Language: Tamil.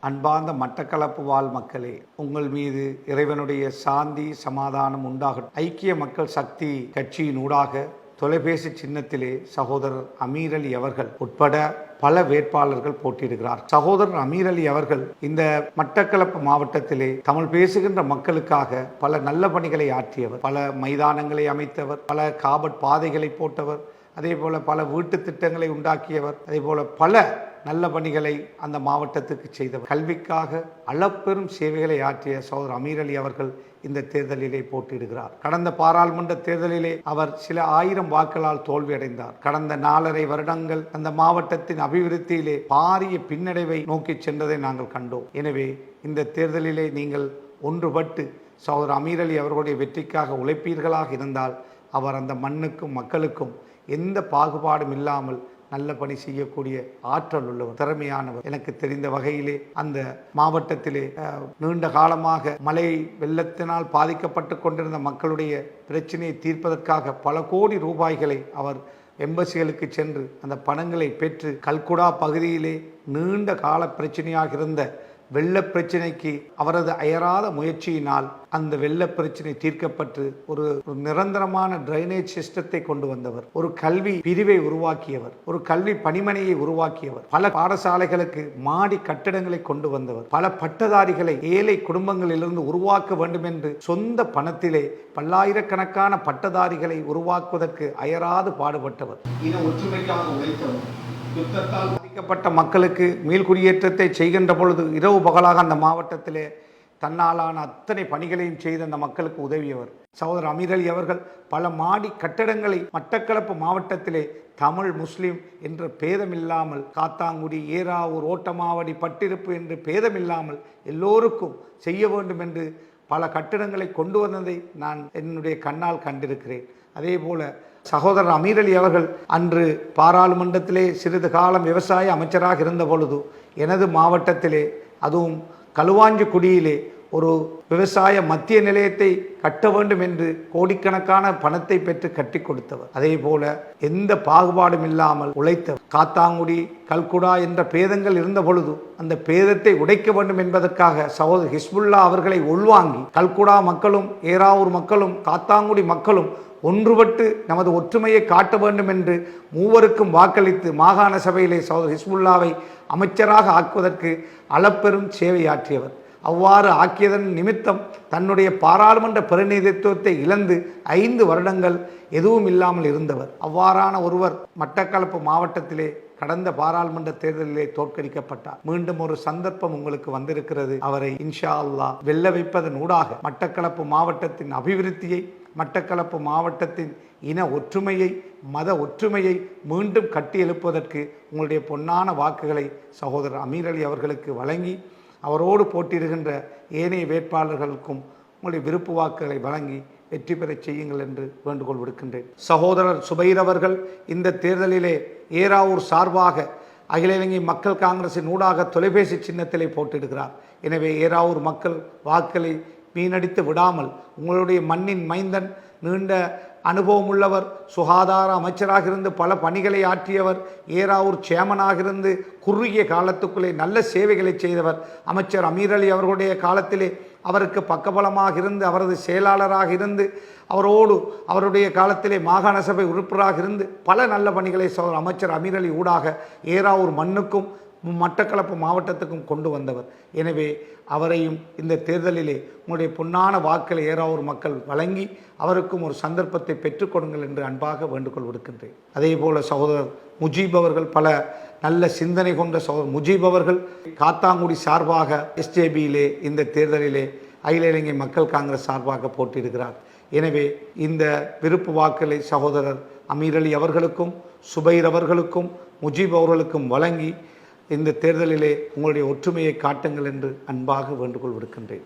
அன்பார்ந்த மட்டக்களப்பு வாழ் மக்களே உங்கள் மீது இறைவனுடைய சாந்தி சமாதானம் உண்டாகட்டும். ஐக்கிய மக்கள் சக்தி கட்சியின் ஊடாக தொலைபேசி சின்னத்திலே சகோதரர் அமீர் அலி அவர்கள் உட்பட பல வேட்பாளர்கள் போட்டியிடுகிறார். சகோதரர் அமீர் அலி அவர்கள் இந்த மட்டக்களப்பு மாவட்டத்திலே தமிழ் பேசுகின்ற மக்களுக்காக பல நல்ல பணிகளை ஆற்றியவர். பல மைதானங்களை அமைத்தவர். பல காபட் பாதைகளை போட்டவர். அதே போல் பல வீட்டு திட்டங்களை உண்டாக்கியவர் அதே போல் பல நல்ல பணிகளை அந்த மாவட்டத்துக்கு செய்தவர். கல்விக்காக அளப்பெரும் சேவைகளை ஆற்றிய சோதர் அமீர் அலி அவர்கள் இந்த தேர்தலிலே போட்டியிடுகிறார். கடந்த பாராளுமன்ற தேர்தலிலே அவர் சில ஆயிரம் வாக்குகளால் தோல்வியடைந்தார். கடந்த நாலரை வருடங்கள் அந்த மாவட்டத்தின் அபிவிருத்தியிலே பாரிய பின்னடைவை நோக்கி சென்றதை நாங்கள் கண்டோம். எனவே இந்த தேர்தலிலே நீங்கள் ஒன்றுபட்டு சோதர் அமீர் அலி அவர்களுடைய வெற்றிக்காக உழைப்பீர்களாக இருந்தால் அவர் அந்த மண்ணுக்கும் மக்களுக்கும் எந்த பாகுபாடும் இல்லாமல் நல்ல பணி செய்யக்கூடிய ஆற்றல் உள்ளவர் திறமையானவர். எனக்கு தெரிந்த வகையிலே அந்த மாவட்டத்திலே நீண்ட காலமாக மழை வெள்ளத்தினால் பாதிக்கப்பட்டு கொண்டிருந்த மக்களுடைய பிரச்சனையை தீர்ப்பதற்காக பல கோடி ரூபாய்களை அவர் எம்பசிகளுக்கு சென்று அந்த பணங்களை பெற்று கல்குடா பகுதியிலே நீண்ட கால பிரச்சனையாக இருந்த வெள்ள பிரச்சனைக்கு அவரது அயராத முயற்சியினால் அந்த வெள்ள பிரச்சனை தீர்க்கப்பட்டு ஒரு நிரந்தரமான டிரைனேஜ் சிஸ்டத்தை கொண்டு வந்தவர். ஒரு கல்வி பிரிவை உருவாக்கியவர். ஒரு கல்வி பணிமனையை உருவாக்கியவர். பல பாடசாலைகளுக்கு மாடி கட்டிடங்களை கொண்டு வந்தவர். பல பட்டதாரிகளை ஏழை குடும்பங்களிலிருந்து உருவாக்க வேண்டும் என்று சொந்த பணத்திலே பல்லாயிரக்கணக்கான பட்டதாரிகளை உருவாக்குவதற்கு அயராது பாடுபட்டவர். இன ஒற்றுமைக்காக உழைத்தவர். யுத்தத்தால் பாதிக்கப்பட்ட மக்களுக்கு மீள்குடியேற்றத்தை செய்கின்ற பொழுது இரவு பகலாக அந்த மாவட்டத்திலே தன்னாலான அத்தனை பணிகளையும் செய்து அந்த மக்களுக்கு உதவியவர். சகோதரர் அமீரலி அவர்கள் பல மாடி கட்டடங்களை மட்டக்களப்பு மாவட்டத்திலே தமிழ் முஸ்லிம் என்ற பேதமில்லாமல் காத்தாங்குடி ஏராவூர் ஓட்டமாவடி பட்டிருப்பு என்று பேதமில்லாமல் எல்லோருக்கும் செய்ய வேண்டும் என்று பல கட்டிடங்களை கொண்டு வந்ததை நான் என்னுடைய கண்ணால் கண்டிருக்கிறேன். அதே போல சகோதரர் அமீர் அலி அவர்கள் அன்று பாராளுமன்றத்திலே சிறிது காலம் விவசாய அமைச்சராக இருந்த பொழுது எனது மாவட்டத்திலே அதுவும் களுவாஞ்சிக்குடியிலே ஒரு விவசாய மத்திய நிலையத்தை கட்ட வேண்டும் என்று கோடிக்கணக்கான பணத்தை பெற்று கட்டி கொடுத்தவர். அதே போல எந்த பாகுபாடும் இல்லாமல் உழைத்தவர். காத்தாங்குடி கல்குடா என்ற பேதங்கள் இருந்த பொழுது அந்த பேதத்தை உடைக்க வேண்டும் என்பதற்காக சகோதரர் ஹிஸ்புல்லா அவர்களை உள்வாங்கி கல்குடா மக்களும் ஏராவூர் மக்களும் காத்தாங்குடி மக்களும் ஒன்றுபட்டு நமது ஒற்றுமையை காட்ட வேண்டும் என்று மூவருக்கும் வாக்களித்து மாகாண சபையிலே சகோதரர் ஹிஸ்புல்லாவை அமைச்சராக ஆக்குவதற்கு அளப்பெரும் சேவையாற்றியவர். அவ்வாறு ஆக்கியதன் நிமித்தம் தன்னுடைய பாராளுமன்ற பிரதிநிதித்துவத்தை இழந்து ஐந்து வருடங்கள் எதுவும் இல்லாமல் இருந்தவர். அவ்வாறான ஒருவர் மட்டக்களப்பு மாவட்டத்திலே கடந்த பாராளுமன்ற தேர்தலிலே தோற்கடிக்கப்பட்டார். மீண்டும் ஒரு சந்தர்ப்பம் உங்களுக்கு வந்திருக்கிறது. அவரை இன்ஷா அல்லாஹ் வெல்ல வைப்பதன் ஊடாக மட்டக்களப்பு மாவட்டத்தின் அபிவிருத்தியை மட்டக்களப்பு மாவட்டத்தின் இன ஒற்றுமையை மத ஒற்றுமையை மீண்டும் கட்டி உங்களுடைய பொன்னான வாக்குகளை சகோதரர் அமீர் அலி அவர்களுக்கு வழங்கி அவரோடு போட்டியிடுகின்ற ஏனைய வேட்பாளர்களுக்கும் உங்களுடைய விருப்பு வாக்குகளை வழங்கி வெற்றி பெறச் செய்யுங்கள் என்று வேண்டுகோள் விடுக்கின்றேன். சகோதரர் சுபைர் அவர்கள் இந்த தேர்தலிலே ஏராவூர் சார்பாக அகில இலங்கை மக்கள் காங்கிரசின் ஊடாக தொலைபேசி சின்னத்திலே போட்டிடுகிறார் எனவே ஏராவூர் மக்கள் வாக்களை வீணடித்து விடாமல் உங்களுடைய மண்ணின் மைந்தன் நீண்ட அனுபவம் உள்ளவர் சுகாதார அமைச்சராக இருந்து பல பணிகளை ஆற்றியவர் ஏராவூர் சேமனாக இருந்து குறுகிய காலத்துக்குள்ளே நல்ல சேவைகளை செய்தவர். அமைச்சர் அமீர் அலி அவர்களுடைய காலத்திலே அவருக்கு பக்கபலமாக இருந்து அவரது செயலாளராக இருந்து அவரோடு அவருடைய காலத்திலே மாகாண சபை உறுப்பினராக இருந்து பல நல்ல பணிகளை அமைச்சர் அமீர் அலி ஊடாக ஏராவூர் மண்ணுக்கும் மட்டக்களப்பு மாவட்டத்துக்கும் கொண்டு வந்தவர். எனவே அவரையும் இந்த தேர்தலிலே உங்களுடைய பொன்னான வாக்களை ஏறாவூர் மக்கள் வழங்கி அவருக்கும் ஒரு சந்தர்ப்பத்தை பெற்றுக்கொடுங்கள் என்று அன்பாக வேண்டுகோள் விடுக்கின்றேன். அதே போல சகோதரர் முஜீப் அவர்கள் பல நல்ல சிந்தனை கொண்ட சகோதரர் முஜீப் அவர்கள் காத்தாங்குடி சார்பாக எஸ்ஜேபியிலே இந்த தேர்தலிலே அகில இலங்கை மக்கள் காங்கிரஸ் சார்பாக போட்டியிடுகிறார். எனவே இந்த விருப்பு வாக்களை சகோதரர் அமீர் அலி அவர்களுக்கும் சுபைர் அவர்களுக்கும் முஜீப் அவர்களுக்கும் வழங்கி இந்த தேர்தலிலே உங்களுடைய ஒற்றுமையை காட்டுங்கள் என்று அன்பாக வேண்டுகோள் விடுக்கின்றேன்.